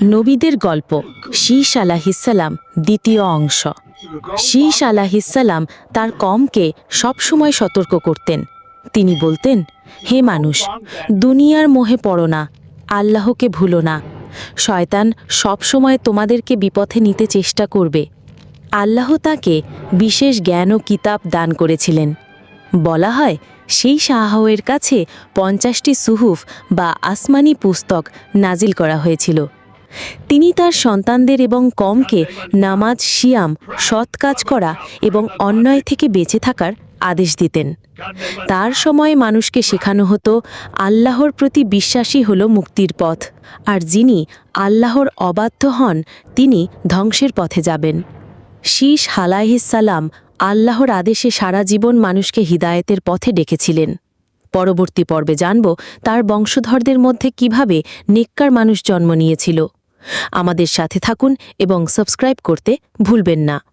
নবীদের গল্প শীষ আলাহিসাল্লাম দ্বিতীয় অংশ। শীষ আলাহিসাল্লাম তার কমকে সবসময় সতর্ক করতেন। তিনি বলতেন, হে মানুষ, দুনিয়ার মোহে পড়ো না, আল্লাহকে ভুলো না। শয়তান সবসময় তোমাদেরকে বিপথে নিতে চেষ্টা করবে। আল্লাহ তাকে বিশেষ জ্ঞান ও কিতাব দান করেছিলেন। বলা হয়, সেই শাহয়ের কাছে পঞ্চাশটি সুহুফ বা আসমানি পুস্তক নাজিল করা হয়েছিল। তিনি তার সন্তানদের এবং কমকে নামাজ, শিয়াম, সৎ কাজ করা এবং অন্যায় থেকে বেঁচে থাকার আদেশ দিতেন। তার সময় মানুষকে শেখানো হতো, আল্লাহর প্রতি বিশ্বাসী হল মুক্তির পথ। আর যিনি আল্লাহর অবাধ্য হন, তিনি ধ্বংসের পথে যাবেন। শীষ হালাইহিসাল্লাম আল্লাহর আদেশে সারা জীবন মানুষকে হিদায়েতের পথে ডেকেছিলেন। পরবর্তী পর্বে জানব তার বংশধরদের মধ্যে কীভাবে নেককার মানুষ জন্ম নিয়েছিল। আমাদের সাথে থাকুন এবং সাবস্ক্রাইব করতে ভুলবেন না।